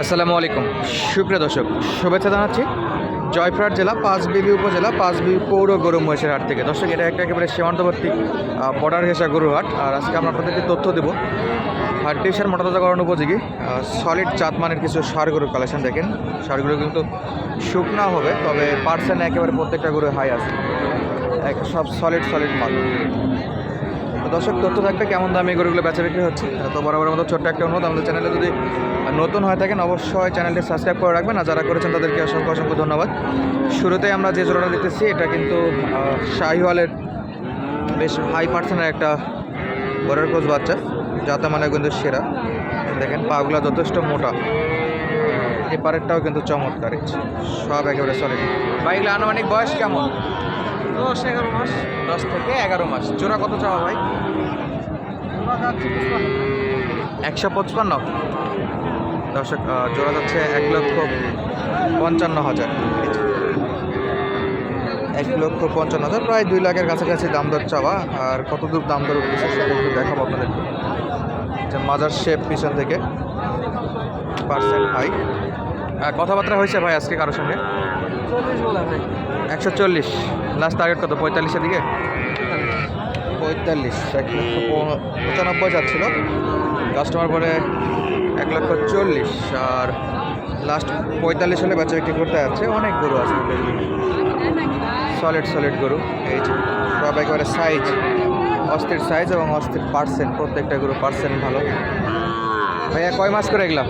আসসালামু আলাইকুম। সুপ্রিয় দর্শক, শুভেচ্ছা জানাচ্ছি জয়পুরহাট জেলা, পাঁচবিবি উপজেলা, পাঁচবিবি পৌর গরু মহিষের হাট থেকে। দর্শক, এটা একটা একেবারে সীমান্তবর্তী বর্ডার ঘেঁষা গরুর হাট। আর আজকে আমরা আপনাদেরকে তথ্য দেবো। হাড্ডিসার মোটাতাজাকরণ উপযোগী সলিড চাতমানের কিছু সার গরুর কালেকশন দেখেন। সারগুলো কিন্তু শুকনা হবে, তবে পার্সেন্ট একেবারে প্রত্যেকটা গরু হাই আছে। এক সব সলিড সলিড মাল। দর্শক, তথ্য থাকবে কেমন দামে এই গরুগুলো বেচা বিক্রি হচ্ছে? তো বরাবর মতো ছোট্ট একটা অনুরোধ। আমাদের চ্যানেলে যদি নতুন হয়ে থাকেন, অবশ্যই চ্যানেলটি সাবস্ক্রাইব করে রাখবেন। আর যারা করেছেন, তাদেরকে অসংখ্য অসংখ্য ধন্যবাদ। শুরুতে আমরা যে জোড়াটা দেখতেছি, এটা কিন্তু শাহিওয়ালের বেশ হাই পার্সেন্টের একটা বরের কোচ বাচ্চা। যাতে মানে কিন্তু সেরা। দেখেন, পাগুলা যথেষ্ট মোটা। এই পারেরটাও কিন্তু চমৎকার। সব একেবারে সলিড বাইকগুলো আনুমানিক বয়স কেমন? দশ এগারো মাস। দশ থেকে এগারো মাস। জোড়া কত চাওয়া ভাই? একশো পঁচপান্ন? দর্শক জোড়া যাচ্ছে এক লক্ষ পঞ্চান্ন হাজার। এক লক্ষ পঞ্চান্ন হাজার প্রায় দুই লাখের কাছাকাছি দাম দর চাওয়া। আর কত দূর দাম দর উঠতেছে সেটা একটু দেখাবো আপনাদেরকে। যে মাজার শেপ পিছন থেকে। পার্সেন্ট হাই কথাবার্তা হয়েছে ভাই আজকে কারোর সঙ্গে? একশো চল্লিশ। লাস্ট টার্গেট কত? পঁয়তাল্লিশের দিকে? পঁয়তাল্লিশ এক লক্ষ পঁচানব্বই যাচ্ছিল। কাস্টমার পরে এক লক্ষ চল্লিশ। আর লাস্ট পঁয়তাল্লিশ হলে বেচা বিক্রি করতে যাচ্ছে। অনেক গরু আছে সলিড সলিড গরু। এই যে সব একেবারে সাইজ অস্থির সাইজ এবং অস্থির পার্সেন্ট প্রত্যেকটা গরু পার্সেন্ট ভালো। ভাইয়া কয় মাস করে এগুলা?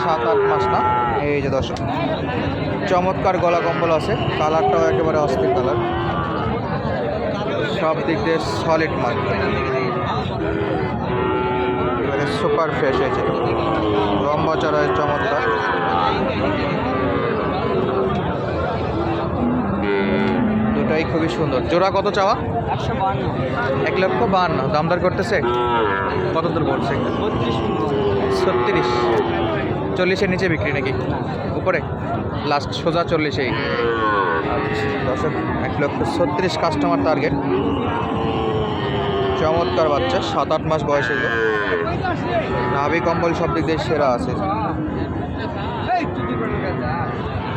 সাত আট মাস না। এই যে দর্শক চমৎকার গলা কম্বল আছে। কালারটাও একেবারে অস্থির কালার। সব দিক দিয়ে সলিড মাল। সুপার ফ্রেশ হয়েছে। লম্বা চড়ায় চমৎকার। দুটাই খুবই সুন্দর। জোড়া কত চাওয়া? এক লক্ষ বান্ন। দামদার করতেছে? কত দূর বলছে? ছত্রিশ। চল্লিশের নিচে বিক্রি নাকি? উপরে? লাস্ট সোজা চল্লিশেই দর্শক এক লক্ষ ছত্রিশ কাস্টমার টার্গেট চমৎকার বাচ্চা সাত আট মাস বয়স নাভি কম্বল সব দিক দিয়ে সেরা আছে।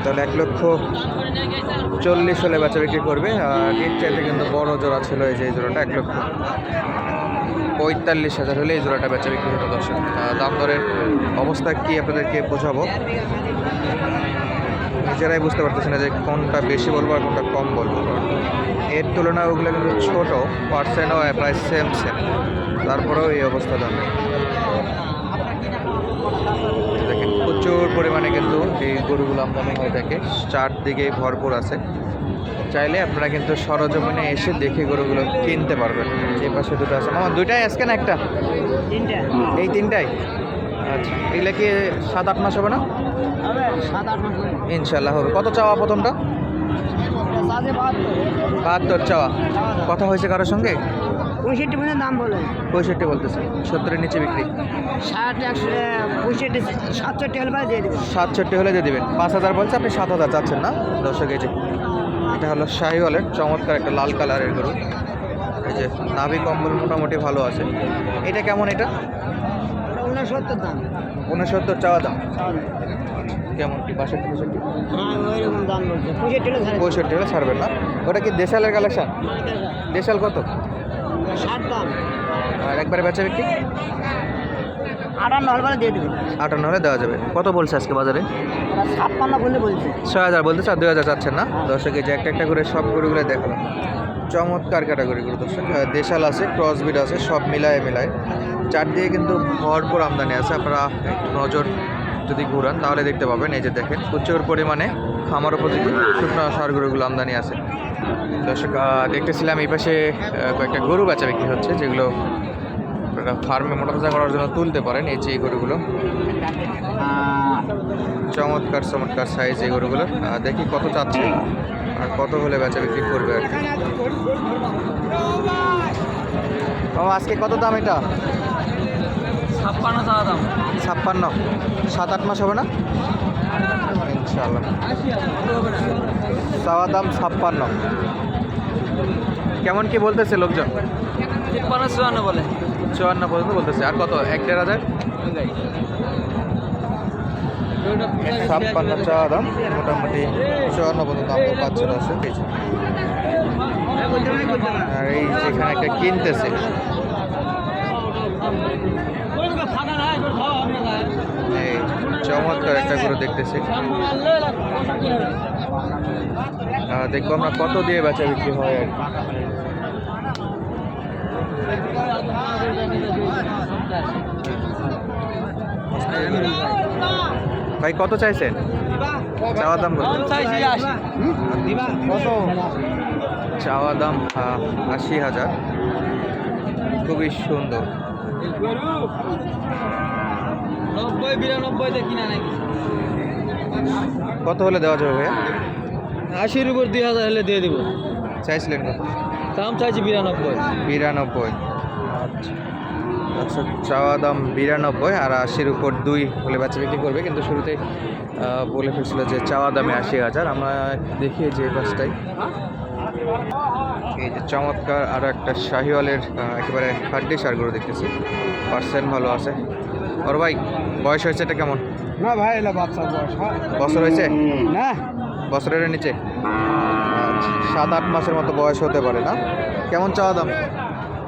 তাহলে এক লক্ষ চল্লিশ হলে বেচা বিক্রি করবে। আর এর চাইতে কিন্তু বড় জোড়া ছিল এই যে, এই জোড়াটা এক লক্ষ পঁয়তাল্লিশ হাজার হলে এই জোড়াটা বেচা বিক্রি হতো দর্শক। দাম দরের অবস্থা কী আপনাদেরকে বোঝাবো? নিজেরাই বুঝতে পারতেছি না যে কোনটা বেশি বলব আর কোনটা কম বলব। এর তুলনায় ওগুলো কিন্তু ছোটো পার্সেন্টও প্রায় সেম সেম তারপরেও এই অবস্থা দামে দেখেন প্রচুর পরিমাণে কিন্তু এই গরুগুলো আমদানি হয়ে থাকে। চারদিকে ভরপুর আছে। চাইলে আপনারা কিন্তু সরজমিনে এসে দেখে গরুগুলো কিনতে পারবেন। যে পাশে দুটো আছে। আমার দুইটাই আজকে না একটা? এই তিনটাই? আচ্ছা। এগুলো কি সাত আট মাস হবে না? ইনশাল্লাহ হবে। কত চাওয়া প্রথমটা? বাহাত্তর। চাওয়া। কথা হয়েছে কারোর সঙ্গে? পঁয়ষট্টি পর্যন্ত দাম বলে। পঁয়ষট্টি বলতেছে। সত্তরের নিচে বিক্রি। ষাট একশো পঁয়ষট্টি সাতষট্টি হলে দিয়ে দেবে। সাতষট্টি হলে দিয়ে দেবেন। পাঁচ হাজার বলছে আপনি সাত হাজার চাচ্ছেন না? এই যে এটা হলো শাহিওয়ালের চমৎকার একটা লাল কালারের গরু। এই যে নাভি কম্বল মোটামুটি ভালো আছে। এটা কেমন এটা? উনসত্তর দাম। উনসত্তর চাওয়া দাম। কেমন কি বাষট্টি পঁয়ষট্টি? হ্যাঁ পঁয়ষট্টি হলে ছাড়বেন না। ওটা কি দেশালের কালেকশন দেশাল কত? ষাট দাম। আর একবারে বেচা বিক্রি? আটান্ন হলে পরে দিয়ে দেবে। আটান্ন হলে দেওয়া যাবে। কত বলছে আজকে বাজারে? ছাপ্পান্ন বলছে। ছয় হাজার বলতে চার দুই হাজার চাচ্ছেন না? দর্শক এই যে একটা একটা করে সব গরুগুলো দেখালাম। চমৎকার ক্যাটাগরিগুলো দর্শক। দেশাল আছে ক্রসবিড আছে সব মিলায় মিলায়। চারদিকে কিন্তু ভরপুর আমদানি আছে। আপনারা একটু নজর যদি ঘুরান তাহলে দেখতে পাবেন। এই যে দেখেন প্রচুর পরিমাণে খামার উপযোগী শুকনো সার গরুগুলো আমদানি আছে। দর্শক দেখতেছিলাম এই পাশে কয়েকটা গরু বেচা বিক্রি হচ্ছে যেগুলো ফার্মে মোটাতাজা করার জন্য তুলতে পারেন এই যে এই গরুগুলো। চমৎকার চমৎকার সাইজ এই গরুগুলো। দেখি কত চাচ্ছে আর কত হলে বেচা বিক্রি করবে আর কি। ও আজকে কত দাম এটা? ছাপ্পান্ন দাম। ছাপ্পান্ন। সাত আট মাস হবে না? ইনশাল্লাহ চাওয়া দাম ছাপ্পান্ন। কেমন কি বলতেছে লোকজন? তিপ্পান্ন চুয়ান্ন বলে। চুয়ান্ন পর্যন্ত বলতেছে। আর কত? এক দেড় হাজার? ছাপ্পান্ন চা দাম মোটামুটি চুয়ান্ন পর্যন্ত দাম পাচ্ছে দর্শক। এই যে। আর এই যেখানে একটা কিনতেছে। চমৎকার একটা গরু দেখতেছি। দেখব আমরা কত দিয়ে বেচা বিক্রি হয় আর ভাই কত চাইছেন? চাওয়া দাম কত? চাওয়া দাম আশি হাজার। খুবই সুন্দর। কত হলে দেওয়া যাবে ভাইয়া? আশির উপর দুই হাজার হলে দিয়ে দিব। চাইছিলেন কত? দাম চাইছি বিরানব্বই। বিরানব্বই। আচ্ছা। দর্শক চাওয়া দাম বিরানব্বই আর আশির উপর দুই হলে বাচ্চা বিক্রি করবে। কিন্তু শুরুতে আহ, বলে ফেলছিল যে চাওয়া দামে আশি হাজার। আমরা দেখি যে বাসটাই এই যে চমৎকার আরও একটা শাহিওয়ালের একেবারে হাড্ডি সারগুলো দেখতেছি। পার্সেন্ট ভালো আছে। ওর ভাই বয়স হয়েছে এটা কেমন? না ভাই এলা বাচ্চা বয়স হ্যাঁ। বছর হয়েছে? না। বছরের নিচে? আচ্ছা, সাত আট মাসের মতো বয়স হতে পারে না। কেমন চাওয়া দাম?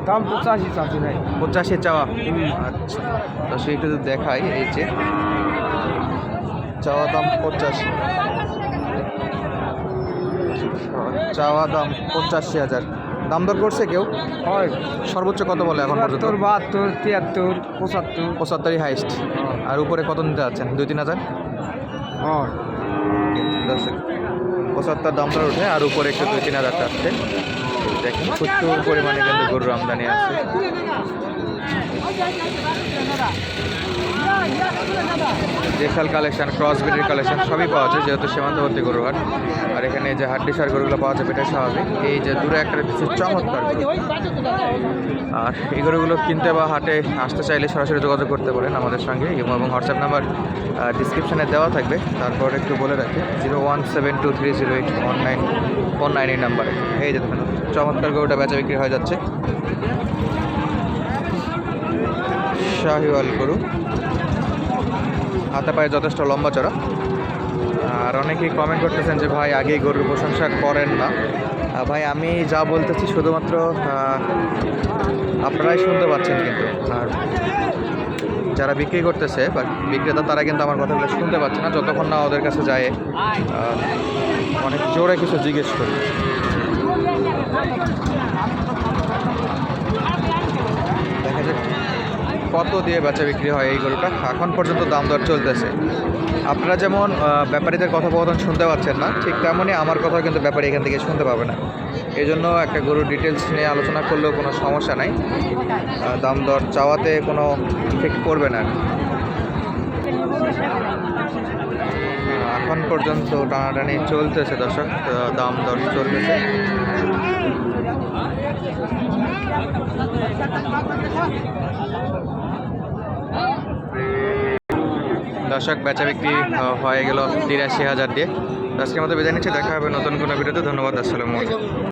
দাম পঁচাশি চাচ্ছি ভাই। পঁচাশি চাওয়া? আচ্ছা। তো সেইটা যদি দেখাই এই যে। চাওয়া দাম পঁচাশি। চাওয়া দাম পঁচাশি হাজার। দাম দর করছে কেউ? হয়। সর্বোচ্চ কত বলে এখন পর্যন্ত? সত্তর বাহাত্তর তিয়াত্তর পঁচাত্তর। পঁচাত্তরই হাইস্ট আর উপরে কত নিতে যাচ্ছেন? দুই তিন হাজার? হয়। পঁচাত্তর দাম দর উঠে আর উপরে একটু দুই তিন হাজার চারটে দেখেন প্রচুর পরিমাণে কিন্তু গরুর আমদানি আছে দেশাল কালেকশন ক্রস ব্রিডের কালেকশন সবই পাওয়া যায়, যেহেতু সীমান্তবর্তী গরুর হাট আর এখানে যে হাড্ডি সার গরুগুলো পাওয়া যাবে এটা স্বাভাবিক। এই যে দূরে একটা কিছু চমৎকার আর এই গরুগুলো কিনতে বা হাটে আসতে চাইলে সরাসরি যোগাযোগ করতে পারেন আমাদের সঙ্গে। এবং হোয়াটসঅ্যাপ নাম্বার ডিসক্রিপশানে দেওয়া থাকবে। তারপর একটু বলে রাখি zero one seven two three zero eight one nine four nine এই নাম্বারে। এই যে দেখেন, চমৎকার গরুটা বেচা বিক্রি হয়ে যাচ্ছে। শাহিওয়াল গরু। হাতে পায়ে যথেষ্ট লম্বা চড়া। আর অনেকেই কমেন্ট করতেছেন যে, ভাই আগেই গরুর প্রশংসা করেন না। ভাই, আমি যা বলতেছি শুধুমাত্র আপনারাই শুনতে পাচ্ছেন কিন্তু। আর যারা বিক্রি করতেছে বা বিক্রেতা, তারা কিন্তু আমার কথাগুলো শুনতে পাচ্ছে না। যতক্ষণ না ওদের কাছে যায় অনেক জোরে কিছু জিজ্ঞেস করি। দেখা যাক। কত দিয়ে বেচা বিক্রি হয় এই গরুটা। এখন পর্যন্ত দাম দর চলতেছে। আপনারা যেমন ব্যাপারীদের কথোপকথন শুনতে পাচ্ছেন না, ঠিক তেমনই আমার কথাও কিন্তু ব্যাপারী এখান থেকে শুনতে পাবে না। এই জন্য একটা গরুর ডিটেলস নিয়ে আলোচনা করলেও কোনো সমস্যা নাই। দাম দর চাওয়াতে কোনো ইফেক্ট করবে না। এখন পর্যন্ত টানাটানি চলতেছে দর্শক দাম দর চলতেছে। দর্শক বেচা বিক্রি হয়ে গেল তিরাশি হাজার দিয়ে। আজকের মতো বিদায় নিচ্ছি, দেখা হবে নতুন কোনো ভিডিওতে। ধন্যবাদ, আসসালামু আলাইকুম।